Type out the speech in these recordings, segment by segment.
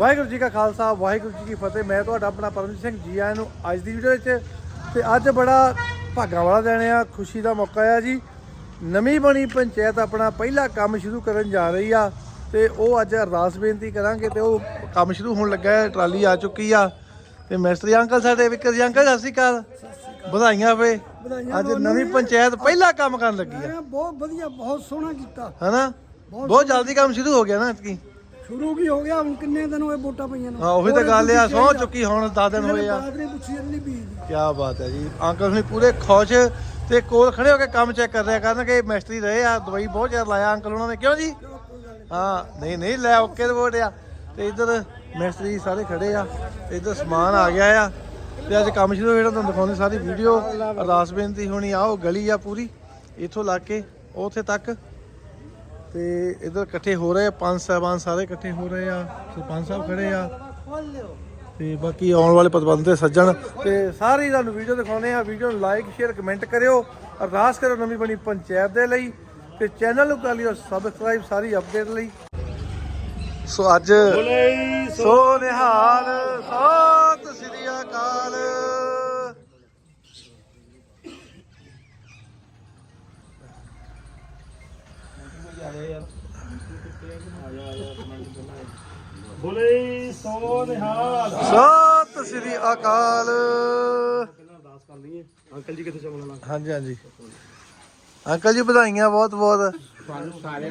ਵਾਹਿਗੁਰੂ ਜੀ ਕਾ ਖਾਲਸਾ ਵਾਹਿਗੁਰੂ ਜੀ ਕੀ ਫਤਿਹ। ਮੈਂ ਤੁਹਾਡਾ ਆਪਣਾ ਪਰਮਜੀਤ ਸਿੰਘ ਜੀ ਆਇਆਂ ਨੂੰ ਅੱਜ ਦੀ ਵੀਡੀਓ ਵਿੱਚ ਤੇ ਅੱਜ ਬੜਾ ਭਾਗਾਂ ਵਾਲਾ ਦਿਨ ਆ ਖੁਸ਼ੀ ਦਾ ਮੌਕਾ ਆ ਜੀ। ਨਵੀਂ ਬਣੀ ਪੰਚਾਇਤ ਆਪਣਾ ਪਹਿਲਾ ਕੰਮ ਸ਼ੁਰੂ ਕਰਨ ਜਾ ਰਹੀ ਆ ਤੇ ਉਹ ਅੱਜ ਅਰਦਾਸ ਬੇਨਤੀ ਕਰਾਂਗੇ ਤੇ ਉਹ ਕੰਮ ਸ਼ੁਰੂ ਹੋਣ ਲੱਗਾ ਹੈ ਟਰਾਲੀ ਆ ਚੁੱਕੀ ਆ। ਤੇ ਮਿਸਤਰੀ ਅੰਕਲ ਸਾਡੇ ਵਿਕਰ ਜੀ ਅੰਕਲ ਸਤਿ ਸ਼੍ਰੀ ਅਕਾਲ। ਵਧਾਈਆਂ ਵੇ ਅੱਜ ਨਵੀਂ ਪੰਚਾਇਤ ਪਹਿਲਾ ਕੰਮ ਕਰਨ ਲੱਗੀ ਆ। ਬਹੁਤ ਵਧੀਆ ਬਹੁਤ ਸੋਹਣਾ ਕੀਤਾ। ਹਨਾ? ਬਹੁਤ ਜਲਦੀ ਕੰਮ ਸ਼ੁਰੂ ਹੋ ਗਿਆ ਨਾ ਇਤਕੀ ਸ਼ੁਰੂ ਕੀ ਹੋ ਗਿਆ? ਹੁਣ ਕਿੰਨੇ ਦਿਨ ਹੋਏ ਵੋਟਾਂ ਪਈਆਂ ਨੂੰ? ਹਾਂ ਉਹੀ ਤਾਂ ਗੱਲ ਆ ਸੌ ਚੁੱਕੀ ਹੁਣ 10 ਦਿਨ ਹੋਏ ਆ। ਬਾਤ ਨਹੀਂ ਪੁੱਛੀ ਅਗਲੀ ਬੀਜ ਦੀ ਕੀ ਬਾਤ ਹੈ ਜੀ। ਅੰਕਲ ਹੁਣੀ ਪੂਰੇ ਖੁਸ਼ ਤੇ ਕੋਲ ਖੜੇ ਹੋ ਕੇ ਕੰਮ ਚੈੱਕ ਕਰ ਰਿਹਾ ਕਰਨ ਕਿ ਮਿਸਤਰੀ ਰਹੇ ਆ ਦਵਾਈ ਬਹੁਤ ਜ਼ਿਆਦਾ ਲਾਇਆ ਅੰਕਲ ਉਹਨਾਂ ਨੇ। ਕਿਉਂ ਜੀ? ਹਾਂ ਨਹੀਂ ਨਹੀਂ ਲੈ ਓਕੇ ਰਿਪੋਰਟ ਆ। ਤੇ ਇੱਧਰ ਮਿਸਤਰੀ ਸਾਰੇ ਖੜੇ ਆ ਤੇ ਇੱਧਰ ਸਮਾਨ ਆ ਗਿਆ ਆ। ਤੇ ਅੱਜ ਕੰਮ ਸ਼ੁਰੂ ਹੋਇਆ ਤੁਹਾਨੂੰ ਦਿਖਾਉਂਦੇ ਸਾਰੀ ਵੀਡੀਓ ਅਰਦਾਸ ਬੇਨਤੀ ਹੋਣੀ ਆ ਉਹ ਗਲੀ ਆ ਪੂਰੀ ਇੱਥੋਂ ਲੱਗ ਕੇ ਉੱਥੇ ਤੱਕ। ਤੇ ਇੱਧਰ ਇਕੱਠੇ ਹੋ ਰਹੇ ਆ ਪੰਜ ਸਾਹਿਬਾਨ ਸਾਰੇ ਇਕੱਠੇ ਹੋ ਰਹੇ ਆ ਸਰਪੰਚ ਸਾਹਿਬ ਖੜੇ ਆ। ਤੇ ਬਾਕੀ ਆਉਣ ਵਾਲੇ ਪ੍ਰਬੰਧ ਤੇ ਸੱਜਣ ਤੇ ਸਾਰੇ ਤੁਹਾਨੂੰ ਵੀਡੀਓ ਦਿਖਾਉਣੇ ਆ। ਵੀਡੀਓ ਨੂੰ ਲਾਈਕ ਸ਼ੇਅਰ ਕਮੈਂਟ ਕਰਿਓ। ਅਰਦਾਸ ਕਰੋ ਨਵੀਂ ਬਣੀ ਪੰਚਾਇਤ ਦੇ ਲਈ ਤੇ ਚੈਨਲ ਨੂੰ ਕਰ ਲਿਓ ਸਬਸਕ੍ਰਾਈਬ ਸਾਰੀ ਅਪਡੇਟ ਲਈ। ਸੋ ਅੱਜ ਸੋ ਨਿਹਾਲ ਸਤਿ ਸ੍ਰੀ ਅਕਾਲ। ਬੋਲੇ ਸੋ ਨਿਹਾਲ। ਸਤਿ ਸ੍ਰੀ ਅਕਾਲ। ਅਰਦਾਸ ਅੰਕਲ ਜੀ ਕਿੱਥੇ ਚੱਲਣਾ ਹਾਂਜੀ ਹਾਂਜੀ। ਅੰਕਲ ਜੀ ਵਧਾਈਆਂ ਬਹੁਤ ਬਹੁਤ।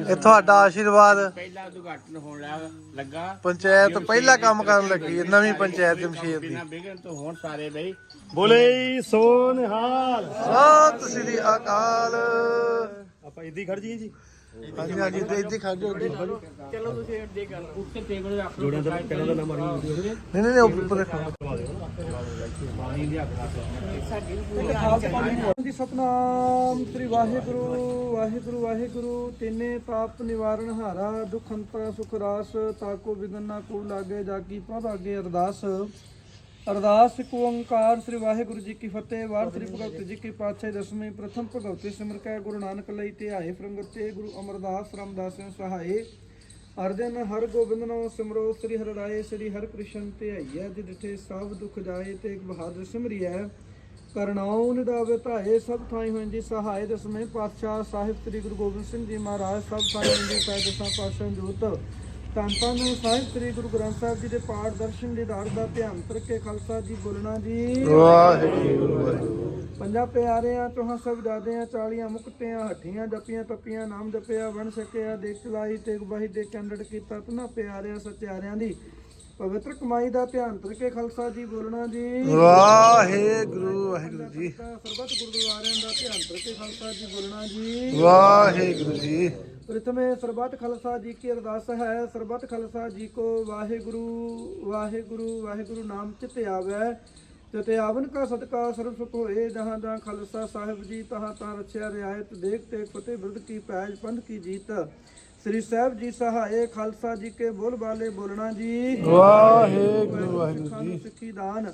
ਇਹ ਤੁਹਾਡਾ ਆਸ਼ੀਰਵਾਦ। ਪਹਿਲਾ ਉਦਘਾਟਨ ਹੋਣ ਲੱਗ- ਪੰਚਾਇਤ ਪਹਿਲਾ ਕੰਮ ਕਰਨ ਲੱਗੀ ਹੈ ਨਵੀਂ ਪੰਚਾਇਤ ਜਮਸ਼ੇਰ ਦੀ। ਬਿਨਾਂ ਵਿਘਨ ਤੋਂ ਹੋਣ ਸਾਰੇ ਲਈ ਬੋਲੇ ਸੋ ਨਿਹਾਲ। ਸਤਿ ਸ੍ਰੀ ਅਕਾਲ। ਆਪਾਂ ਇੱਦੀ ਖੜ ਜੀ ਜੀ। ਹਾਂਜੀ ਹਾਂਜੀ ਤੇ ਇੱਥੇ ਖੜ ਜਾਓ ਇੱਥੇ। ਚਲੋ ਤੁਸੀਂ ਦੇ ਗੱਲ ਉੱਤੇ ਟੇਬਲ ਰੱਖ ਲਓ ਜੋੜਿਆਂ ਦਾ ਕਹਿਣਾ ਦਾ ਨਾਮ ਆ ਨਹੀਂ ਨਹੀਂ ਨਹੀਂ ਉੱਪਰ ਦੇਖੋ ਜੀ ਸਤਨਾਮ ਸ੍ਰੀ ਵਾਹਿਗੁਰੂ ਵਾਹਿਗੁਰੂ ਵਾਹਿਗੁਰੂ ਤਿੰਨੇ ਪਾਪ ਨਿਵਾਰਨ ਹਾਰਾ ਦੁਖ ਅੰਤਰ ਸੁਖ ਰਾਸ ਤਾਕੋ ਵਿਗਨ ਨਾ ਕੋ ਲਾਗੇ ਜਾ ਕੀ ਪ੍ਰਭ ਅੱਗੇ ਅਰਦਾਸ। ਅਰਦਾਸ ਇੱਕ ਓੰਕਾਰ, ਸ੍ਰੀ ਵਾਹਿਗੁਰੂ ਜੀ ਕੀ ਫਤਿਹ, ਵਾਰ ਸ੍ਰੀ ਭਗਵਤੀ ਜੀ ਕੀ ਪਾਤਸ਼ਾਹੀ, ਦਸਵੀਂ, ਪ੍ਰਥਮ ਭਗਵਤੀ ਸਿਮਰ ਕੈ, ਗੁਰੂ ਨਾਨਕ ਲਈ ਧਿਆਏ ਫਰੰਗਤੇ ਗੁਰੂ ਅਮਰਦਾਸ ਰਾਮਦਾਸ ਸਹਾਏ। ਅਰਜਨ ਹਰ ਗੋਬਿੰਦ ਨਾਮ ਸਿਮਰੋ, ਸ੍ਰੀ ਹਰਿ ਰਾਏ, ਸ੍ਰੀ ਹਰਿ ਕ੍ਰਿਸ਼ਨ ਧਿਆਈਐ, ਜਿ ਡਿਠੇ ਸਭ ਦੁਖ ਜਾਏ ਤੇ ਇੱਕ ਬਹਾਦਰ ਸਿਮਰਿਐ। ਕਰਨਾਉ ਨਿਦਾਵੇ ਧਾਏ, ਸਭ ਥਾਈ ਹੋਇ ਜੀ ਸਹਾਇ ਦਸਵੇਂ ਪਾਤਸ਼ਾਹ ਸਾਹਿਬ ਸ੍ਰੀ ਗੁਰੂ ਗੋਬਿੰਦ ਸਿੰਘ ਜੀ ਮਹਾਰਾਜ, ਸਭ ਥਾਈ ਹੋਇ ਜੀ ਸਾਹਿਬ ਦਸਾਂ ਪਾਤਸ਼ਾਹ ਜੋਤ। ਧੰਨ ਧੰਨ ਸਾਹਿਬ ਸ੍ਰੀ ਗੁਰੂ ਗ੍ਰੰਥ ਸਾਹਿਬ ਜੀ ਦੇ ਪਾਠ ਦਰਸ਼ਨ ਦੀਦਾਰ ਦਾ ਧਿਆਨ ਕਰਕੇ ਖਾਲਸਾ ਜੀ ਬੋਲਣਾ ਜੀ। ਵਾਹਿਗੁਰੂ। ਪੰਜਾਂ ਪਿਆਰਿਆਂ ਚੋਹਾਂ ਸਭ ਦਾਦਿਆਂ ਚਾਲੀਆਂ ਮੁਕਤਿਆਂ ਹੱਠੀਆਂ ਜਪੀਆਂ ਤਪੀਆਂ ਨਾਮ ਜਪਿਆ ਵਣ ਸਕਿਆ ਦੇਖ ਚਲਾਈ ਤੇਗ ਬਾਹੀ ਦੇ ਚੰਡੜ ਕੀਤਾ ਤਨਾ ਪਿਆਰਿਆਂ ਸਚਿਆਰਿਆਂ ਦੀ ਪਵਿੱਤਰ ਕਮਾਈ ਦਾ ਧਿਆਨ ਕਰਕੇ ਖਾਲਸਾ ਜੀ ਬੋਲਣਾ ਜੀ। ਵਾਹਿਗੁਰੂ ਵਾਹਿਗੁਰੂ ਜੀ। ਸਰਬੱਤ ਗੁਰਦੁਆਰਿਆਂ ਦਾ ਧਿਆਨ ਕਰਕੇ ਖਾਲਸਾ ਜੀ ਬੋਲਣਾ ਜੀ। ਵਾਹਿਗੁਰੂ ਜੀ। ਪ੍ਰਥਮੇ ਸਰਬੱਤ ਖਾਲਸਾ ਜੀ ਕੀ ਅਰਦਾਸ ਹੈ ਸਰਬੱਤ ਖਾਲਸਾ ਜੀ ਕੋ ਵਾਹਿਗੁਰੂ ਵਾਹਿਗੁਰੂ ਵਾਹਿਗੁਰੂ ਨਾਮ ਚਿਤ ਆਵੈ। ਤੇ ਆਵਨ ਕਾ ਸਦਕਾ ਸਰਬ ਸੁਖ ਹੋਏ ਜਹਾਂ ਜਹਾਂ ਖਾਲਸਾ ਸਾਹਿਬ ਜੀ ਤਹਾਂ ਤਾਂ ਰਛਿਆ ਰਿਆਇਤ ਦੇਖ ਤੇ ਫਤਿਹ ਬਿਰਦ ਕੀ ਪੈਜ ਪੰਧ ਕੀ ਜੀਤ। ਸ੍ਰੀ ਸਾਹਿਬ ਜੀ ਸਹਾਏ ਖਾਲਸਾ ਜੀ ਕੇ ਬੋਲ ਬਾਲੇ ਬੋਲਣਾ ਜੀ। ਵਾਹਿਗੁਰੂ ਵਾਹਿਗੁਰੂ ਸਿੱਖੀ ਦਾਨ।